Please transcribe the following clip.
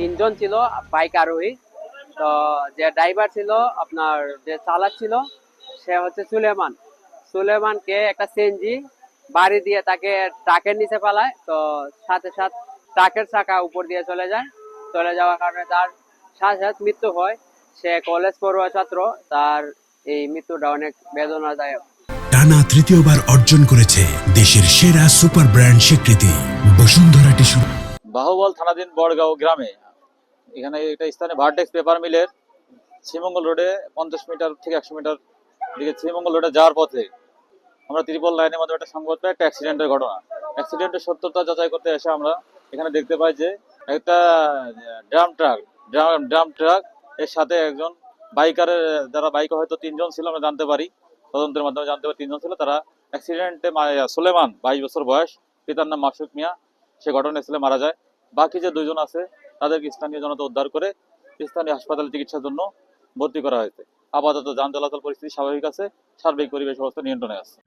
তিনজন ছিল বাইক আরোহী। তো যে ড্রাইভার ছিল আপনার যে চালক ছিল সে হচ্ছে সুলেমান। সুলেমানকে একটা সিএনজি বাড়ি দিয়ে তাকে ট্রাকের নিচে পালায় তো সাথে সাথে ট্রাকের চাকা উপর দিয়ে চলে যায়। চলে যাওয়ার কারণে তার সাথে সাথে মৃত্যু হয়। সে কলেজ পড়ুয়া ছাত্র তার এই মৃত্যুটা অনেক বেদনাদায়ক। টানা তৃতীয়বার অর্জন করেছে দেশের সেরা সুপার ব্র্যান্ড স্বীকৃতি বসুন্ধরা টিস্যু। বাহুবল থানাধীন বড়গাঁও গ্রামে এখানে একটা স্থানে ভার্টেক্স পেপার মিলের শ্রীমঙ্গল রোডে পঞ্চাশ মিটার থেকে একশো মিটার দিকে শ্রীমঙ্গল রোডে যাওয়ার পথে আমরা ত্রিপল লাইনের মধ্যে একটা সংবাদ পাই একটা অ্যাক্সিডেন্টের ঘটনা। অ্যাক্সিডেন্টের সত্যতা যাচাই করতে এসে আমরা এখানে দেখতে পাই যে একটা drum truck drum drum truck এর সাথে একজন বাইকারের যারা বাইকে হয়তো তিনজন ছিল, আমরা জানতে পারি। তদন্তের মাধ্যমে জানতে পারি তিনজন ছিল। তারা অ্যাক্সিডেন্টে সুলেমান, বাইশ বছর বয়স, পিতার নাম মাসুক মিয়া। সে ঘটনাস্থলে মারা যায়। বাকি যে দুজন আছে তাদেরকে স্থানীয় জনতা উদ্ধার করে স্থানীয় হাসপাতালে চিকিৎসার জন্য ভর্তি করা হয়েছে। আপাতত যান চলাচল পরিস্থিতি স্বাভাবিক আছে, সার্বিক পরিবেশ অবস্থা নিয়ন্ত্রণে আছে।